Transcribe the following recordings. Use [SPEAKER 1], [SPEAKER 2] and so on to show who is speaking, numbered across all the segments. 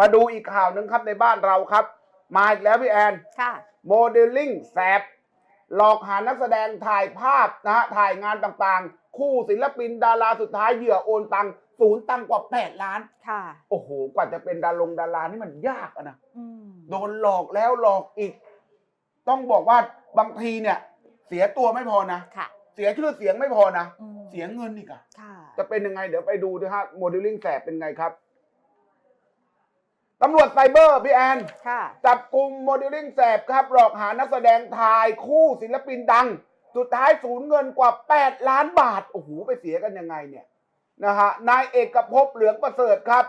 [SPEAKER 1] มาดูอีกข่าวหนึ่งครับในบ้านเราครับ มาอีกแล้วพี่แอน
[SPEAKER 2] ค่ะ
[SPEAKER 1] โมเดลลิ่งแสบหลอกหานักแสดงถ่ายภาพนะฮะถ่ายงานต่างๆ คู่ศิลปินดาราสุดท้ายเหยื่อโอนตังค์ศูนย์ตังค์กว่า 8 ล้าน
[SPEAKER 2] ค่ะ
[SPEAKER 1] โอ้โห กว่าจะเป็นดารงดารานี่มันยากอะนะ
[SPEAKER 2] อืม
[SPEAKER 1] โดนหลอกแล้วหลอกอีก ต้องบอกว่าบางทีเนี่ย เสียตัวไม่พอนะ
[SPEAKER 2] ค่ะ
[SPEAKER 1] เสียชื่อเสียงไม่พอนะ
[SPEAKER 2] อืม
[SPEAKER 1] เสียเงินอีกอะ
[SPEAKER 2] ค่ะ
[SPEAKER 1] จะเป็นยังไงเดี๋ยวไปดูด้วยฮะโมเดลลิ่งแสบเป็นไงครับ ตำรวจไซเบอร์พี่แอน
[SPEAKER 2] ค่ะ
[SPEAKER 1] จับกลุ่มโมเดลลิ่งแสบครับหลอกหานักแสดงถ่ายคู่ศิลปินดัง สุดท้ายสูญเงินกว่า 8 ล้านบาท โอ้โห ไปเสียกันยังไงเนี่ยนะฮะนายเอกภพเหลืองประเสริฐครับ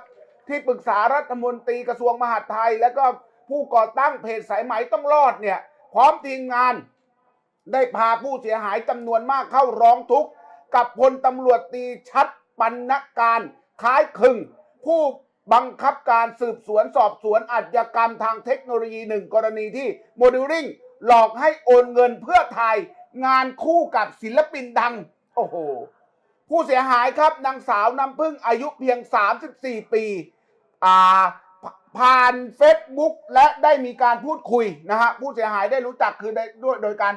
[SPEAKER 1] ที่ปรึกษารัฐมนตรีกระทรวงมหาดไทย แล้วก็ผู้ก่อตั้งเพจสายไหมต้องรอดเนี่ย พร้อมทีมงาน ได้พาผู้เสียหายจำนวนมากเข้าร้องทุกข์กับพลตำรวจตรีชัดปันนการคล้ายคลึงผู้ บังคับการสืบสวนสอบสวนอาชญากรรมทางเทคโนโลยีหนึ่งกรณีที่โมเดลลิ่งหลอกให้โอนเงินเพื่อถ่ายงานคู่กับศิลปินดัง โอ้โห ผู้เสียหายครับนางสาวน้ำพึ่งอายุเพียง 34 ปีอ่าผผ่าน Facebook และได้มีการพูดคุยนะฮะผู้เสียหายได้รู้จักคือได้ด้วยโดยการ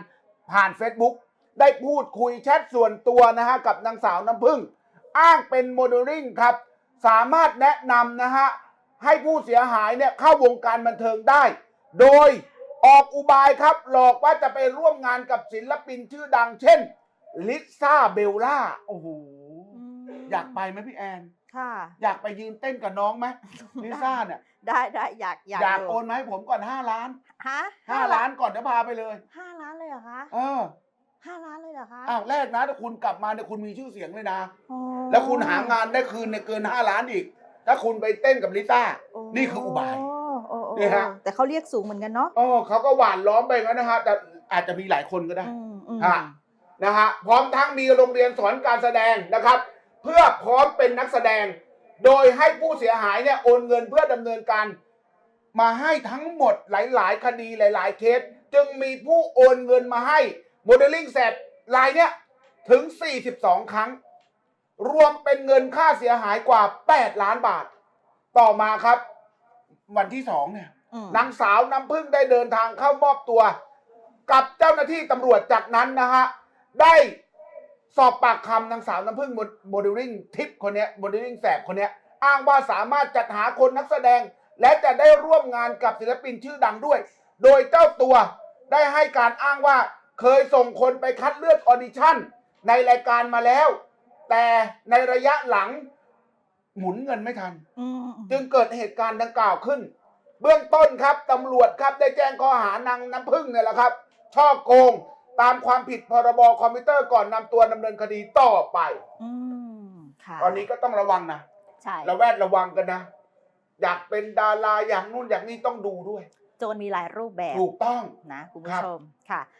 [SPEAKER 1] ผ่าน Facebook ได้พูดคุยแชทส่วนตัวนะฮะกับนางสาวน้ำพึ่ง อ้างเป็นโมเดลลิ่งครับ สามารถแนะนำนะฮะให้ผู้เสียหายเนี่ยเข้าวงการบันเทิงได้ โดยออกอุบายครับหลอกว่าจะไปร่วมงานกับศิลปินชื่อดัง เช่น ลิซ่าเบลล่าโอ้โห
[SPEAKER 2] ม
[SPEAKER 1] อยากไปไหมพี่แอน
[SPEAKER 2] ค่ะ
[SPEAKER 1] อยากไปยืนเต้นกับน้องไหมลิซ่าเนี่ย
[SPEAKER 2] ได้ได้อยากอยาก
[SPEAKER 1] อยาก
[SPEAKER 2] ดู
[SPEAKER 1] โอนมาให้ผมก่อนห้าล้าน
[SPEAKER 2] ฮะ
[SPEAKER 1] ห้าล้านก่อนเดี๋ยวพาไปเลย
[SPEAKER 2] ห้าล้านเลยเหรอคะ
[SPEAKER 1] เออ
[SPEAKER 2] ห้าล้านเลยเหรอคะ
[SPEAKER 1] อ้าวแรกนะถ้าคุณกลับมาเนี่ยคุณมีชื่อเสียงเลยนะ
[SPEAKER 2] อ๋อ
[SPEAKER 1] แล้วคุณหางานได้คืนเนี่ยเกินห้าล้านอีก ถ้าคุณไปเต้นกับลิซ่า
[SPEAKER 2] โนี่
[SPEAKER 1] คืออุบาย
[SPEAKER 2] โอ้โอ้
[SPEAKER 1] นี่ฮะ
[SPEAKER 2] แต่เขาเรียกสูงเหมือนกันเนาะ
[SPEAKER 1] อ๋อเขาก็หวานล้อมไปงั้นนะฮะแต่อาจจะมีหลายคนก็ได้
[SPEAKER 2] อืมอืม
[SPEAKER 1] ฮะ นะฮะพร้อมทั้งมีโรงเรียนสอนการแสดงนะครับ เพื่อพร้อมเป็นนักแสดง โดยให้ผู้เสียหายเนี่ยโอนเงินเพื่อดำเนินการ มาให้ทั้งหมดหลาย ๆ คดีหลาย ๆ เคส จึงมีผู้โอนเงินมาให้ โมเดลลิ่งแสบรายเนี่ยถึง 42 ครั้ง รวมเป็นเงินค่าเสียหายกว่า 8 ล้านบาท ต่อมาครับ วันที่สองเนี่ย
[SPEAKER 2] อืม
[SPEAKER 1] นางสาวน้ำพึ่งได้เดินทางเข้ามอบตัว กับเจ้าหน้าที่ตำรวจจากนั้นนะฮะ ได้สอบปากคำนางสาวน้ำพึ่งโมเดลลิ่งทิปคนเนี้ยโมเดลลิ่งแสบคนเนี้ยอ้างว่าสามารถจัดหาคนนักแสดง และจะได้ร่วมงานกับศิลปินชื่อดังด้วย โดยเจ้าตัวได้ให้การอ้างว่า เคยส่งคนไปคัดเลือกออดิชั่น ในรายการมาแล้ว แต่ในระยะหลังหมุนเงินไม่ทัน
[SPEAKER 2] อืม
[SPEAKER 1] จึงเกิดเหตุการณ์ดังกล่าวขึ้น เบื้องต้นครับตำรวจครับได้แจ้งข้อหานางน้ำพึ่งเนี่ยแหละครับ ช่อโกงตามความผิดพรบคอมพิวเตอร์ก่อนนำตัวดำเนินคดีต่อไป
[SPEAKER 2] อืมค่ะ
[SPEAKER 1] ตอนนี้ก็ต้องระวังนะ
[SPEAKER 2] ใช่
[SPEAKER 1] ระแวดระวังกันนะ อยากเป็นดาราอย่างนู่นอย่างนี้ต้องดูด้วย
[SPEAKER 2] โจรมีหลายรูปแบบ
[SPEAKER 1] ถูกต้อง
[SPEAKER 2] นะคุณ
[SPEAKER 1] ค
[SPEAKER 2] ผู้
[SPEAKER 1] รับ
[SPEAKER 2] ชมค่ะ